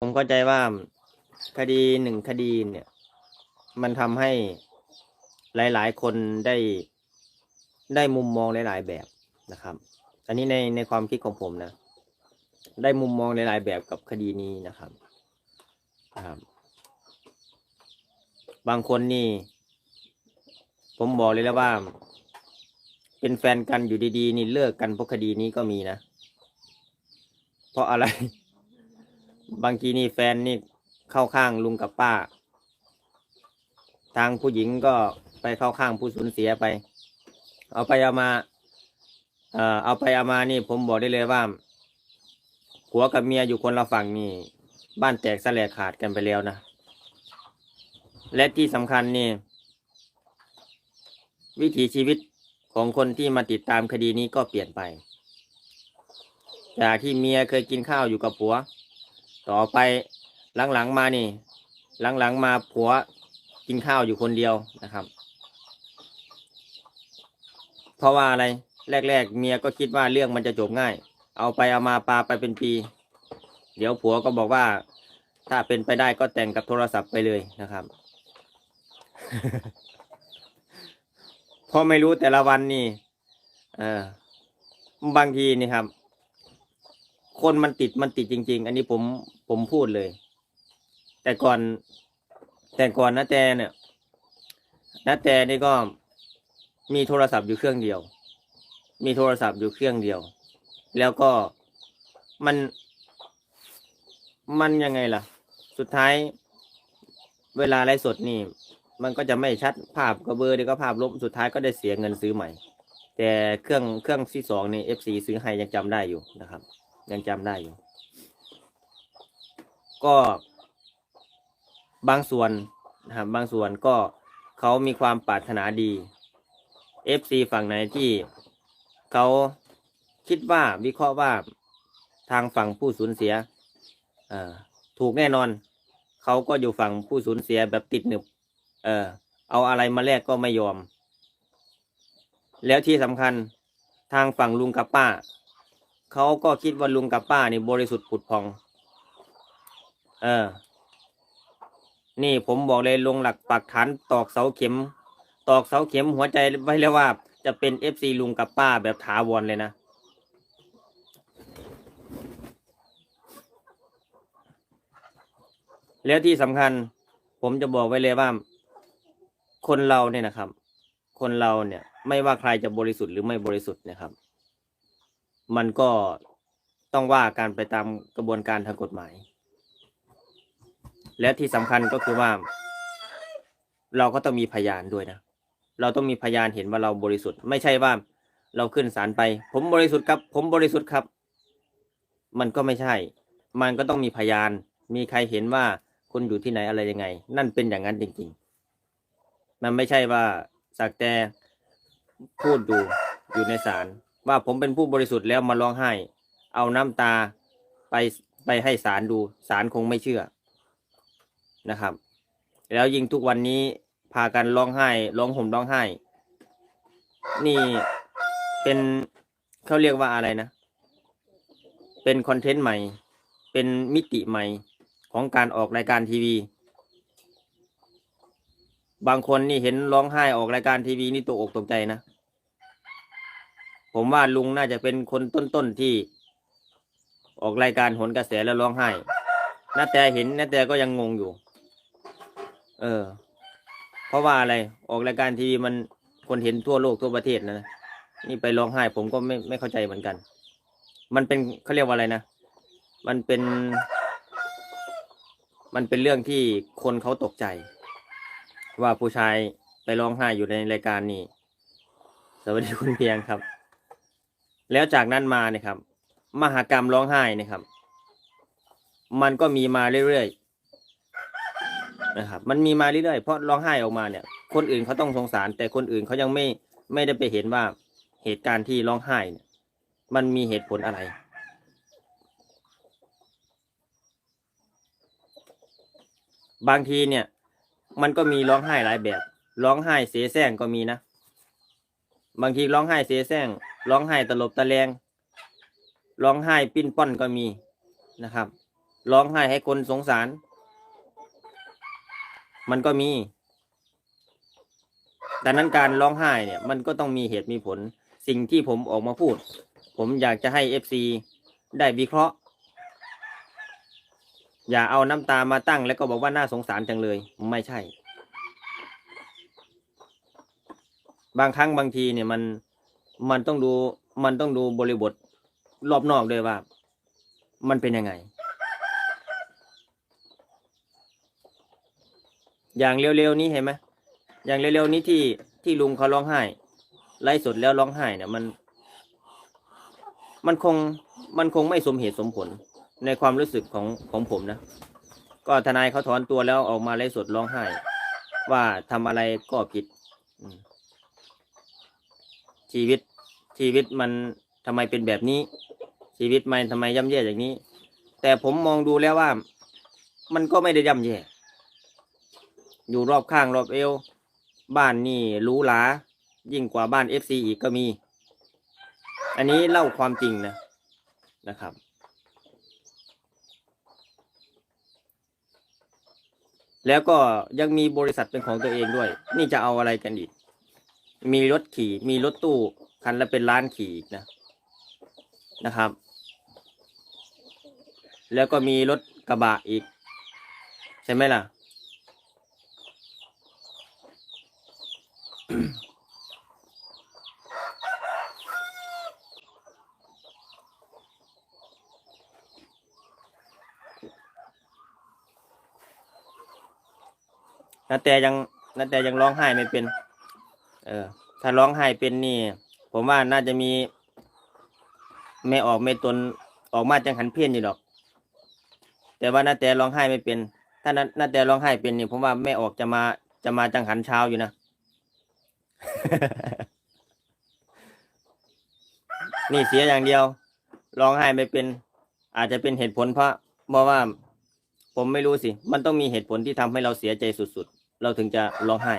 ผมเข้าใจว่าคดีหนึ่งคดีเนี่ย มันทำให้หลาย ๆ คนได้ได้มุมมองหลาย ๆ แบบนะครับ อันนี้ในในความคิดของผมนะ ได้มุมมองหลาย ๆ แบบกับคดีนี้นะครับครับ บางคนนี่ ผมบอกเลยแล้วว่า เป็นแฟนกันอยู่ดี ๆ นี่เลิกกันเพราะคดีนี้ก็มีนะ เพราะอะไร บางทีนี่แฟนนี่เข้าข้างลุงกับป้า ทางผู้หญิงก็ไปเข้าข้างผู้สูญเสียไป เอาไปเอามาเอ่อเอาไปเอามานี่ผมบอกได้เลยว่าผัวกับเมียอยู่คนละฝั่งนี่ บ้านแตกสลายขาดกันไปแล้วนะ และที่สำคัญนี่ วิถีชีวิตของคนที่มาติดตามคดีนี้ก็เปลี่ยนไป จากที่เมียเคยกินข้าวอยู่กับผัว ต่อไปหลังๆมานี่ หลังๆมาผัวกินข้าวอยู่คนเดียวนะครับ เพราะว่าอะไรแรก ๆ เมียก็คิดว่าเรื่องมันจะจบง่าย เอาไปเอามาปาไปเป็นปี เดี๋ยวผัวก็บอกว่า ถ้าเป็นไปได้ก็แต่งกับโทรศัพท์ไปเลยนะครับเพราะไม่รู้แต่ละวันนี่ เออบางทีนี่ครับ คนมันติดมันติดจริง ๆ อันนี้ผมผมพูดเลย แต่ก่อน แต่ก่อนนะแต่เนี่ยนะแต่นี่ก็มีโทรศัพท์อยู่เครื่องเดียว มีโทรศัพท์อยู่เครื่องเดียว แล้วก็มันมันยังไงล่ะ สุดท้าย เวลาไลฟ์สดนี่ มันก็จะไม่ชัดภาพก็เบอร์เดี๋ยวก็ภาพลบสุดท้ายก็ได้เสียเงินซื้อใหม่ แต่เครื่องเครื่องที่สองนี่เอฟซีซื้อให้ยังจำได้อยู่นะครับ ยังจำได้อยู่ ก็บางส่วนนะครับบางส่วนก็เขามีความปรารถนาดี FC ฝั่งไหนที่เขาคิดว่าวิเคราะห์ว่าทางฝั่งผู้สูญเสียถูกแน่นอน เขาก็อยู่ฝั่งผู้สูญเสียแบบติดหนึบเออเอาอะไรมาแลกก็ไม่ยอม แล้วที่สำคัญทางฝั่งลุงกับป้า เขาก็คิดว่าลุงกับป้านี่บริสุทธิ์ผุดพอง เออ นี่ผมบอกเลยลงหลักปักฐานตอกเสาเข็ม ตอกเสาเข็มหัวใจไว้แล้วว่า จะเป็นเอฟซีลุงกับป้าแบบถาวรเลยนะแล้วที่สำคัญ ผมจะบอกไว้เลยว่า คนเราเนี่ยนะครับ คนเราเนี่ย ไม่ว่าใครจะบริสุทธิ์หรือไม่บริสุทธิ์นะครับ มันก็ต้องว่าการไปตามกระบวนการทางกฎหมาย และที่สำคัญก็คือว่า เราก็ต้องมีพยานด้วยนะ เราต้องมีพยานเห็นว่าเราบริสุทธิ์ ไม่ใช่ว่าเราขึ้นศาลไป ผมบริสุทธิ์ครับ ผมบริสุทธิ์ครับ มันก็ไม่ใช่ มันก็ต้องมีพยาน มีใครเห็นว่าคุณอยู่ที่ไหนอะไรยังไง นั่นเป็นอย่างนั้นจริง ๆ มันไม่ใช่ว่าสักแต่พูดดูอยู่ในศาล ว่าผมเป็นผู้บริสุทธิ์แล้วมาร้องไห้ เอาน้ำตาไปไปให้ศาลดูศาลคงไม่เชื่อนะครับ แล้วยิ่งทุกวันนี้พากันร้องไห้ร้องห่มร้องไห้ นี่เป็นเขาเรียกว่าอะไรนะ เป็นคอนเทนต์ใหม่ เป็นมิติใหม่ของการออกรายการทีวี บางคนนี่เห็นร้องไห้ออกรายการทีวีนี่ตกอกตกใจนะ ผมว่าลุงน่าจะเป็นคนต้นๆที่ ออกรายการโหนกระแสแล้วร้องไห้น้าแต่เห็นน้าแต่ก็ยังงงอยู่ เออ เพราะว่าอะไร ออกรายการทีวีมันคนเห็นทั่วโลกทั่วประเทศนะนี่ไปร้องไห้ ผมก็ไม่ไม่เข้าใจเหมือนกัน มันเป็นเขาเรียกว่าอะไรนะ มันเป็น มันเป็นเรื่องที่คนเขาตกใจ ว่าผู้ชายไปร้องไห้อยู่ในรายการนี้ สวัสดีคุณเพียงครับ แล้วจากนั้นมาเนี่ยครับ มหากรรมร้องไห้เนะครับ มันก็มีมาเรื่อยๆนะครับ มันมีมาเรื่อยๆเพราะร้องไห้ออกมาเนี่ย คนอื่นเขาต้องสงสาร แต่คนอื่นเขายังไม่ไม่ได้ไปเห็นว่าเหตุการณ์ที่ร้องไห้เนี่ย มันมีเหตุผลอะไรบางทีเนี่ย มันก็มีร้องไห้หลายแบบ ร้องไห้เสียแซงก็มีนะ บางทีร้องไห้เสียแซง ร้องไห้ตลบตะแลงร้องไห้ปิ้นป้อนก็มีนะครับ ร้องไห้ให้คนสงสาร มันก็มีดังนั้นการร้องไห้เนี่ยมันก็ต้องมีเหตุมีผล สิ่งที่ผมออกมาพูด ผมอยากจะให้เอฟซีได้วิเคราะห์ อย่าเอาน้ำตามาตั้ง แล้วก็บอกว่าน่าสงสารจังเลย ไม่ใช่ บางครั้งบางทีเนี่ยมัน มันต้องดูมันต้องดูบริบทรอบนอกด้วยว่า มันเป็นยังไง อย่างเร็วๆนี้เห็นไหมอย่างเร็วๆนี้ที่ที่ลุงเขาร้องไห้ไล่สดแล้วร้องไห้เนี่ยมัน มันคงมันคงไม่สมเหตุสมผลในความรู้สึกของของผมนะ ก็ทนายเขาถอนตัวแล้วออกมาไล่สดร้องไห้ ว่าทำอะไรก็ผิดอืม ชีวิตชีวิตมันทำไมเป็นแบบนี้ ชีวิตมันทำไมย่ำแย่อย่างนี้ แต่ผมมองดูแล้วว่า มันก็ไม่ได้ย่ำแย่ อยู่รอบข้างรอบเอว บ้านนี่หรูหรายิ่งกว่าบ้านเอฟซีอีกก็มี อันนี้เล่าความจริงนะนะครับ แล้วก็ยังมีบริษัทเป็นของตัวเองด้วย นี่จะเอาอะไรกันอีก มีรถขี่ มีรถตู้คันละเป็นล้านขี่อีกนะนะครับ แล้วก็มีรถกระบะอีก ใช่ไหมล่ะ นาแต่ยังนาแต่ยังร้องไห้ไม่เป็น เออ ถ้าร้องไห้เป็นนี่ ผมว่าน่าจะมีไม่ออกไม่ตนออกมาจังหันเพี้ยนอยู่ดอก แต่ว่านาแต่ร้องไห้ไม่เป็น ถ้านานาแต่ร้องไห้เป็นนี่ผมว่าไม่ออกจะมาจะมาจังหันเช้าอยู่นะนี่เสียอย่างเดียวร้องไห้ไม่เป็น อาจจะเป็นเหตุผลเพราะเพราะว่า ผมไม่รู้สิ มันต้องมีเหตุผลที่ทำให้เราเสียใจสุดๆ เราถึงจะร้องไห้